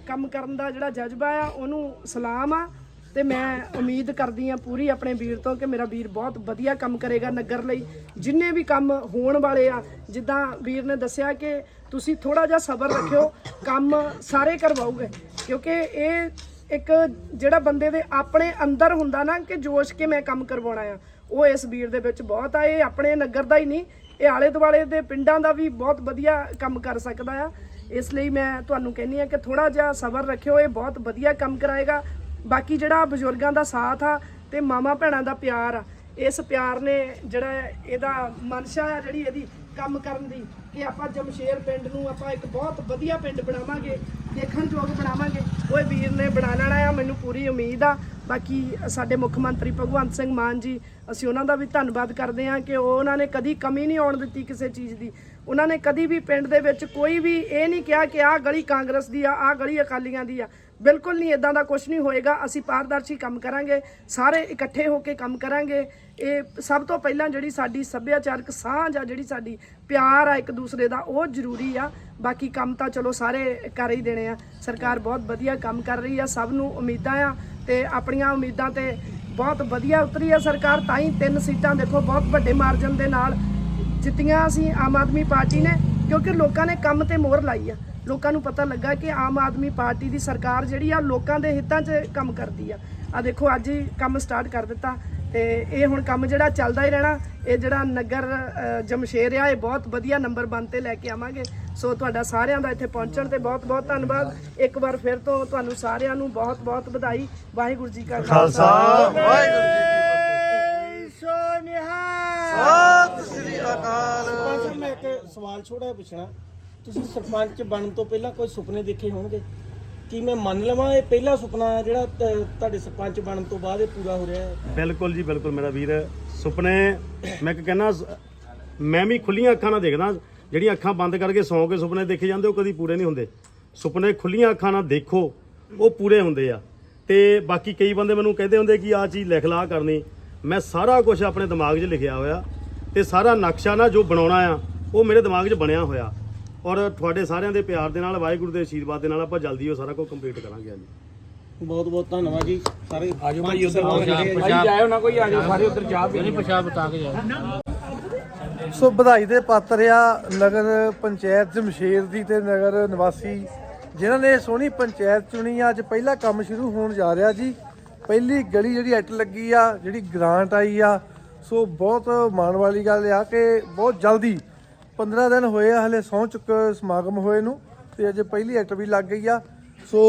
ਕੰਮ ਕਰਨ ਦਾ ਜਿਹੜਾ ਜਜ਼ਬਾ ਆ, ਉਹਨੂੰ ਸਲਾਮ ਆ ਤੇ ਮੈਂ ਉਮੀਦ ਕਰਦੀ ਆ ਪੂਰੀ ਆਪਣੇ ਵੀਰ ਤੋਂ ਕਿ ਮੇਰਾ ਵੀਰ ਬਹੁਤ ਵਧੀਆ ਕੰਮ ਕਰੇਗਾ ਨਗਰ ਲਈ। ਜਿੰਨੇ ਵੀ ਕੰਮ ਹੋਣ ਵਾਲੇ ਆ, ਜਿੱਦਾਂ ਵੀਰ ਨੇ ਦੱਸਿਆ ਕਿ ਤੁਸੀਂ ਥੋੜਾ ਜਿਹਾ ਸਬਰ ਰੱਖਿਓ, ਕੰਮ ਸਾਰੇ ਕਰਵਾਉਗੇ ਕਿਉਂਕਿ ਇਹ ਇੱਕ ਜਿਹੜਾ ਬੰਦੇ ਦੇ ਆਪਣੇ ਅੰਦਰ ਹੁੰਦਾ ਨਾ ਕਿ ਜੋਸ਼ ਕੇ ਮੈਂ ਕੰਮ ਕਰਵਾਉਣਾ ਆ, ਉਹ ਇਸ ਵੀਰ ਦੇ ਵਿੱਚ ਬਹੁਤ ਆ। ਇਹ ਆਪਣੇ ਨਗਰ ਦਾ ਹੀ ਨਹੀਂ ਇਹ ਆਲੇ ਦੁਆਲੇ ਦੇ ਪਿੰਡਾਂ ਦਾ ਵੀ ਬਹੁਤ ਵਧੀਆ ਕੰਮ ਕਰ ਸਕਦਾ ਆ। ਇਸ ਲਈ ਮੈਂ ਤੁਹਾਨੂੰ ਕਹਿੰਨੀ ਆ ਕਿ ਥੋੜਾ ਜਿਹਾ ਸਬਰ ਰੱਖਿਓ, ਇਹ ਬਹੁਤ ਵਧੀਆ ਕੰਮ ਕਰਾਏਗਾ। ਬਾਕੀ ਜਿਹੜਾ ਬਜ਼ੁਰਗਾਂ ਦਾ ਸਾਥ ਆ ਤੇ ਮਾਮਾ ਭੈਣਾਂ ਦਾ ਪਿਆਰ ਆ, ਇਸ ਪਿਆਰ ਨੇ ਜਿਹੜਾ ਇਹਦਾ ਮਨਸ਼ਾ ਆ ਜਿਹੜੀ ਇਹਦੀ ਕੰਮ ਕਰਨ ਦੀ ਕਿ ਆਪਾਂ ਜਮਸ਼ੇਰ ਪਿੰਡ ਨੂੰ ਆਪਾਂ ਇੱਕ ਬਹੁਤ ਵਧੀਆ ਪਿੰਡ ਬਣਾਵਾਂਗੇ, ਦੇਖਣ ਯੋਗ ਬਣਾਵਾਂਗੇ। ਉਹ ਇਹ ਵੀਰ ਨੇ ਬਣਾ ਲੈਣਾ ਆ, ਮੈਨੂੰ ਪੂਰੀ ਉਮੀਦ ਆ। ਬਾਕੀ ਸਾਡੇ ਮੁੱਖ ਮੰਤਰੀ ਭਗਵੰਤ ਸਿੰਘ ਮਾਨ ਜੀ ਅਸੀਂ ਉਹਨਾਂ ਦਾ ਵੀ ਧੰਨਵਾਦ ਕਰਦੇ ਹਾਂ ਕਿ ਉਹ ਉਹਨਾਂ ਨੇ ਕਦੀ ਕਮੀ ਨਹੀਂ ਆਉਣ ਦਿੱਤੀ ਕਿਸੇ ਚੀਜ਼ ਦੀ। ਉਹਨਾਂ ਨੇ ਕਦੀ ਵੀ ਪਿੰਡ ਦੇ ਵਿੱਚ ਕੋਈ ਵੀ ਇਹ ਨਹੀਂ ਕਿਹਾ ਕਿ ਆਹ ਗਲੀ ਕਾਂਗਰਸ ਦੀ ਆ, ਆਹ ਗਲੀ ਅਕਾਲੀਆਂ ਦੀ ਆ। ਬਿਲਕੁਲ ਨਹੀਂ ਇਦਾਂ ਦਾ ਕੁਝ ਨਹੀਂ ਹੋਏਗਾ। ਅਸੀਂ ਪਾਰਦਰਸ਼ੀ ਕੰਮ ਕਰਾਂਗੇ, ਸਾਰੇ ਇਕੱਠੇ ਹੋ ਕੇ ਕੰਮ ਕਰਾਂਗੇ। ਇਹ ਸਭ ਤੋਂ ਪਹਿਲਾਂ ਜਿਹੜੀ ਸਾਡੀ ਸੱਭਿਆਚਾਰਕ ਸਾਂਝ ਆ, ਜਿਹੜੀ ਸਾਡੀ ਪਿਆਰ ਆ ਇੱਕ ਦੂਸਰੇ ਦਾ, ਉਹ ਜ਼ਰੂਰੀ ਆ। ਬਾਕੀ ਕੰਮ ਤਾਂ ਚਲੋ ਸਾਰੇ ਕਰ ਹੀ ਦੇਣੇ ਆ। ਸਰਕਾਰ ਬਹੁਤ ਵਧੀਆ ਕੰਮ ਕਰ ਰਹੀ ਆ, ਸਭ ਨੂੰ ਉਮੀਦਾਂ ਆ ਤੇ ਆਪਣੀਆਂ ਉਮੀਦਾਂ ਤੇ ਬਹੁਤ ਵਧੀਆ ਉਤਰੀ ਆ ਸਰਕਾਰ, ਤਾਂ ਹੀ ਤਿੰਨ ਸੀਟਾਂ ਦੇਖੋ ਬਹੁਤ ਵੱਡੇ ਮਾਰਜਨ ਦੇ ਨਾਲ ਜਿੱਤੀਆਂ ਅਸੀਂ ਆਮ ਆਦਮੀ ਪਾਰਟੀ ਨੇ, ਕਿਉਂਕਿ ਲੋਕਾਂ ਨੇ ਕੰਮ ਤੇ ਮੋਹਰ ਲਾਈ ਆ। ਲੋਕਾਂ ਨੂੰ ਪਤਾ ਲੱਗਾ ਕਿ ਆਮ ਆਦਮੀ ਪਾਰਟੀ ਦੀ ਸਰਕਾਰ ਜਿਹੜੀ ਆ, ਲੋਕਾਂ ਦੇ ਹਿੱਤਾਂ 'ਚ ਕੰਮ ਕਰਦੀ ਆ। ਆ ਦੇਖੋ, ਅੱਜ ਹੀ ਕੰਮ ਸਟਾਰਟ ਕਰ ਦਿੱਤਾ। ਤੇ ਇਹ ਹੁਣ ਕੰਮ ਜਿਹੜਾ ਚੱਲਦਾ ਹੀ ਰਹਿਣਾ ਇਹ ਜਿਹੜਾ ਨਗਰ ਜਮਸ਼ੇਰ ਆ ਇਹ ਬਹੁਤ ਵਧੀਆ ਨੰਬਰ 1 ਤੇ ਲੈ ਕੇ ਆਵਾਂਗੇ। ਸੋ ਤੁਹਾਡਾ ਸਾਰਿਆਂ ਦਾ ਇੱਥੇ ਪਹੁੰਚਣ ਤੇ ਬਹੁਤ ਬਹੁਤ ਧੰਨਵਾਦ। ਇੱਕ ਵਾਰ ਫਿਰ ਤੋਂ ਤੁਹਾਨੂੰ ਸਾਰਿਆਂ ਨੂੰ ਬਹੁਤ ਬਹੁਤ ਵਧਾਈ। ਵਾਹਿਗੁਰੂ ਜੀ ਕਾ ਖਾਲਸਾ। ਵਾਹਿਗੁਰੂ ਜੀ ਕੀ ਫਤਿਹ। ਸਤਿ ਸ੍ਰੀ ਅਕਾਲ। ਮੈਂ ਇੱਕ ਸਵਾਲ ਛੋੜਾ ਜਿਹਾ ਪੁੱਛਣਾ। ਤੁਸੀਂ ਸਰਪੰਚ ਬਣਨ ਤੋਂ ਪਹਿਲਾਂ ਕੋਈ ਸੁਪਨੇ ਦੇਖੇ ਹੋਣਗੇ? ਕੀ ਮੈਂ ਮੰਨ ਲਵਾਂ ਇਹ ਪਹਿਲਾ ਸੁਪਨਾ ਹੈ ਜਿਹੜਾ ਤ- ਤੁਹਾਡੇ ਸਰਪੰਚ ਬਣਨ ਤੋਂ ਬਾਅਦ ਇਹ ਪੂਰਾ ਹੋ ਰਿਹਾ ਹੈ? ਬਿਲਕੁਲ ਜੀ, ਬਿਲਕੁਲ ਮੇਰਾ ਵੀਰ। ਸੁਪਨੇ, ਮੈਂ ਕਿ ਕਹਿੰਦਾ ਮੈਂ ਵੀ ਖੁੱਲੀਆਂ ਅੱਖਾਂ ਨਾਲ ਦੇਖਦਾ, ਜਿਹੜੀਆਂ ਅੱਖਾਂ ਬੰਦ ਕਰਕੇ ਸੌਂ ਕੇ ਸੁਪਨੇ ਦੇਖੇ ਜਾਂਦੇ, ਉਹ ਕਦੀ ਪੂਰੇ ਨਹੀਂ ਹੁੰਦੇ। ਸੁਪਨੇ ਖੁੱਲੀਆਂ ਅੱਖਾਂ ਨਾਲ ਦੇਖੋ, ਉਹ ਪੂਰੇ ਹੁੰਦੇ ਆ। ਤੇ ਬਾਕੀ ਕਈ ਬੰਦੇ ਮੈਨੂੰ ਕਹਿੰਦੇ ਹੁੰਦੇ ਕਿ ਆਹ ਚੀਜ਼ ਲਿਖ ਲਾ ਆਹ ਕਰਨੀ। ਮੈਂ ਸਾਰਾ ਕੁਝ ਆਪਣੇ ਦਿਮਾਗ 'ਚ ਲਿਖਿਆ ਹੋਇਆ ਤੇ ਸਾਰਾ ਨਕਸ਼ਾ ਨਾ ਜੋ ਬਣਾਉਣਾ ਆ, ਉਹ ਮੇਰੇ ਦਿਮਾਗ 'ਚ ਬਣਿਆ ਹੋਇਆ। ਔਰ ਤੁਹਾਡੇ ਸਾਰਿਆਂ ਦੇ ਪਿਆਰ ਦੇ ਨਾਲ ਵਾਹਿਗੁਰੂ ਦੇ ਆਸ਼ੀਰਵਾਦ ਦੇ ਨਾਲ ਆਪਾਂ ਜਲਦੀ ਉਹ ਸਾਰਾ ਕੁਝ ਕੰਪਲੀਟ ਕਰਾਂਗੇ ਹਾਂਜੀ ਬਹੁਤ ਬਹੁਤ ਧੰਨਵਾਦ ਜੀ। ਸਾਰੇ ਆਜੋ ਭਾਈ ਉਧਰ। ਭਾਈ ਜਾਇਓ ਨਾ ਕੋਈ ਆਜੋ ਸਾਰੇ ਉਧਰ ਚਾਹ ਪੀ ਪਿਸ਼ਾਬ ਬਤਾ ਕੇ ਜਾ ਸੋ ਵਧਾਈ ਦੇ ਪਾਤਰ ਆ ਨਗਰ ਪੰਚਾਇਤ ਜਮਸ਼ੇਰ ਦੀ ਤੇ ਨਗਰ ਨਿਵਾਸੀ ਜਿਨ੍ਹਾਂ ਨੇ ਸੋਹਣੀ ਪੰਚਾਇਤ ਚੁਣੀ ਆ। ਅੱਜ ਪਹਿਲਾ ਕੰਮ ਸ਼ੁਰੂ ਹੋਣ ਜਾ ਰਿਹਾ ਜੀ। ਪਹਿਲੀ ਗਲੀ ਜਿਹੜੀ ਐਟ ਲੱਗੀ ਆ ਜਿਹੜੀ ਗ੍ਰਾਂਟ ਆਈ ਆ। ਸੋ ਬਹੁਤ ਮਾਣ ਵਾਲੀ ਗੱਲ ਆ ਕਿ ਬਹੁਤ ਜਲਦੀ 15 ਦਿਨ ਹੋਏ ਆ ਹਲੇ ਸਹੁੰ ਚੁੱਕ ਸਮਾਗਮ ਹੋਏ ਨੂੰ ਤੇ ਅੱਜ ਪਹਿਲੀ ਐਟ ਵੀ ਲੱਗ ਗਈ ਆ। ਸੋ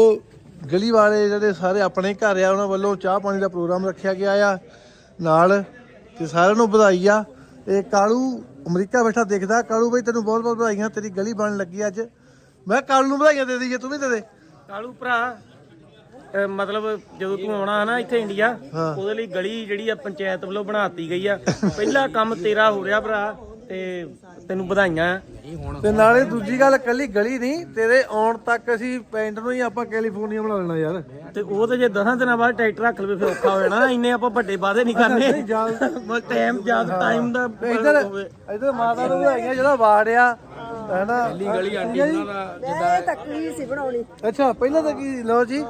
ਗਲੀ ਵਾਲੇ ਜਿਹੜੇ ਸਾਰੇ ਆਪਣੇ ਘਰ ਆ ਉਹਨਾਂ ਵੱਲੋਂ ਚਾਹ ਪਾਣੀ ਦਾ ਪ੍ਰੋਗਰਾਮ ਰੱਖਿਆ ਗਿਆ ਆ ਨਾਲ ਤੇ ਸਾਰਿਆਂ ਨੂੰ ਵਧਾਈ ਆ। ਇਹ ਕਾਲੂ ਅਮਰੀਕਾ ਬੈਠਾ ਦੇਖਦਾ ਕਾਲੂ ਬਈ ਤੈਨੂੰ ਬਹੁਤ ਬਹੁਤ ਵਧਾਈਆਂ ਤੇਰੀ ਗਲੀ ਬਣਨ ਲੱਗੀ ਅੱਜ। ਮੈਂ ਕਾਲੂ ਨੂੰ ਵਧਾਈਆਂ ਦੇ ਦਈਏ ਤੂੰ ਵੀ ਦੇ ਦੇ। ਕਾਲੂ ਭਰਾ ਮਤਲਬ ਜਦੋਂ ਤੂੰ ਆਉਣਾ ਹੈ ਨਾ ਇੱਥੇ ਇੰਡੀਆ। ਉਹਦੇ ਲਈ ਗਲੀ ਜਿਹੜੀ ਆ ਪੰਚਾਇਤ ਵੱਲੋਂ ਬਣਾਤੀ ਗਈ ਆ। ਪਹਿਲਾ ਕੰਮ ਤੇਰਾ ਹੋ ਰਿਹਾ ਭਰਾ। ਤੇ ਤੈਨੂੰ ਵਧਾਈਆਂ। ਤੇ ਨਾਲੇ ਦੂਜੀ ਗੱਲ ਕੱਲੀ ਗਲੀ ਨਹੀਂ ਤੇਰੇ ਆਉਣ ਤੱਕ ਅਸੀਂ ਪਿੰਡ ਨੂੰ ਹੀ ਆਪਾਂ ਕੈਲੀਫੋਰਨੀਆ ਬਣਾ ਲੈਣਾ ਯਾਰ। ਤੇ ਉਹ ਤੇ ਜੇ 10 ਦਿਨਾਂ ਬਾਅਦ ਟਰੈਕਟਰ ਰੱਖ ਲਵੇ ਫਿਰ ਔਖਾ ਹੋ ਜਾਣਾ ਇੰਨੇ ਆਪਾਂ ਵੱਡੇ ਵਾਅਦੇ ਨਹੀਂ ਕਰਨੇ। ਬਸ ਟਾਈਮ ਜਦ ਟਾਈਮ ਦਾ ਇੱਧਰ ਇੱਧਰ ਮਾਤਾ ਨੂੰ ਵਧਾਈਆਂ ਜਿਹੜਾ ਵਾਰਡ ਆ ਹੈਨਾ ਗਲੀ ਆਂਟੀ ਇਹ ਤੱਕੜੀ ਸੀ ਬਣਾਉਣੀ। ਅੱਛਾ ਪਹਿਲਾਂ ਤਾਂ ਕੀ ਲਓ ਜੀ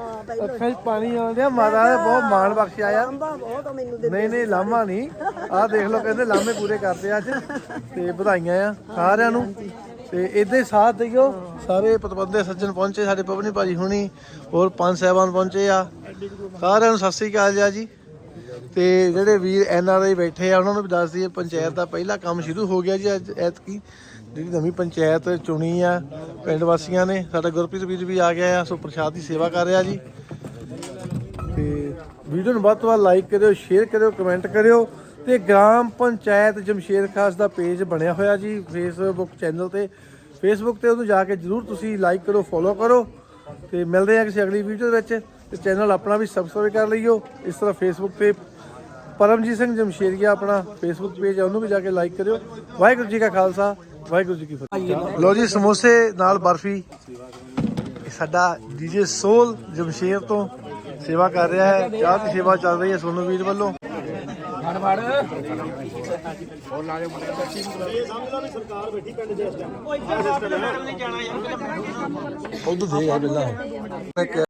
ਅੱਖਾਂ 'ਚ ਪਾਣੀ ਆਉਂਦਿਆ ਮਾਤਾ ਦਾ ਬਹੁਤ ਮਾਣ ਬਖਸ਼ਿਆ ਆ ਅੰਬਾ ਬਹੁਤ ਆ ਮੈਨੂੰ ਦੇ ਨਹੀਂ ਨਹੀਂ ਲਾਮਾ ਨਹੀਂ। ਆਹ ਦੇਖ ਲਓ ਕਹਿੰਦੇ ਲਾਮੇ ਪੂਰੇ ਕਰਦੇ ਆ ਅੱਜ। ਤੇ ਵਧਾਈਆਂ ਆ ਸਾਰਿਆਂ ਨੂੰ। ਤੇ ਇਦਾਂ ਹੀ ਸਾਥ ਦਿਓ। ਸਾਰੇ ਪਤਵੰਦੇ ਸੱਜਣ ਪਹੁੰਚੇ ਸਾਡੇ ਪਵਨੀ ਭਾਜੀ ਹੁਣੀ ਹੋਰ ਪੰਜ ਸਹਿਬਾਨ ਪਹੁੰਚੇ ਆ। ਸਾਰਿਆਂ ਨੂੰ ਸਤਿ ਸ੍ਰੀ ਅਕਾਲ ਜੀ। ਤੇ ਜਿਹੜੇ ਵੀਰ ਐਨ ਆਰ ਆਈ ਬੈਠੇ ਆ ਉਹਨਾਂ ਨੂੰ ਵੀ ਦੱਸ ਦਈਏ ਪੰਚਾਇਤ ਦਾ ਪਹਿਲਾ ਕੰਮ ਸ਼ੁਰੂ ਹੋ ਗਿਆ ਜੀ ਅੱਜ ਐਤਕੀ। ਜਿਹੜੀ ਨਵੀਂ ਪੰਚਾਇਤ ਚੁਣੀ ਆ, ਪਿੰਡ ਵਾਸੀਆਂ ਨੇ, ਸਾਡਾ ਗੁਰਪ੍ਰੀਤ ਵੀਰ ਵੀ ਆ ਗਿਆ ਆ, ਸੋ ਪ੍ਰਸ਼ਾਦ ਦੀ ਸੇਵਾ ਕਰ ਰਿਹਾ ਜੀ। ਤੇ ਵੀਡੀਓ ਨੂੰ ਵੱਧ ਤੋਂ ਵੱਧ ਲਾਈਕ ਕਰਿਓ ਸ਼ੇਅਰ ਕਰਿਓ ਕਮੈਂਟ ਕਰਿਓ ਤੇ ਗ੍ਰਾਮ ਪੰਚਾਇਤ ਜਮਸ਼ੇਰ ਖਾਸ ਦਾ ਪੇਜ ਬਣਿਆ ਹੋਇਆ ਜੀ ਫੇਸਬੁੱਕ ਚੈਨਲ ਤੇ। ਫੇਸਬੁੱਕ ਤੇ ਉਹਨੂੰ ਜਾ ਕੇ ਜਰੂਰ ਤੁਸੀਂ ਲਾਈਕ ਕਰੋ ਫੋਲੋ ਕਰੋ ਤੇ ਮਿਲਦੇ ਆ ਕਿਸੇ ਅਗਲੀ ਵੀਡੀਓ ਦੇ ਵਿੱਚ ਤੇ ਚੈਨਲ ਆਪਣਾ ਵੀ ਸਬਸਕ੍ਰਾਈਬ ਕਰ ਲਈਓ। ਇਸ ਤਰ੍ਹਾਂ ਫੇਸਬੁੱਕ ਤੇ ਪਰਮਜੀਤ ਸਿੰਘ ਜਮਸ਼ੇਰੀਆ ਆਪਣਾ ਫੇਸਬੁੱਕ ਪੇਜ ਹੈ ਉਹਨੂੰ ਵੀ ਜਾ ਕੇ ਲਾਈਕ ਕਰਿਓ। ਵਾਹਿਗੁਰੂ ਜੀ ਕਾ ਖਾਲਸਾ ਵਾਹਿਗੁਰੂ ਜੀ ਕੀ ਫਤਿਹ। ਲੋ ਜੀ ਸਮੋਸੇ ਨਾਲ ਬਰਫੀ। ਸਾਡਾ ਡੀਜੇ ਸੋਲ ਜਮਸ਼ੇਰ ਤੋਂ ਸੇਵਾ ਕਰ ਰਿਹਾ ਹੈ। ਚਾਹ ਦੀ ਸੇਵਾ ਚੱਲ ਰਹੀ ਹੈ ਸੋਨੂ ਵੀਰ ਵੱਲੋਂ। ਉਦੋਂ ਦੇ ਆ ਬਿੱਲਾ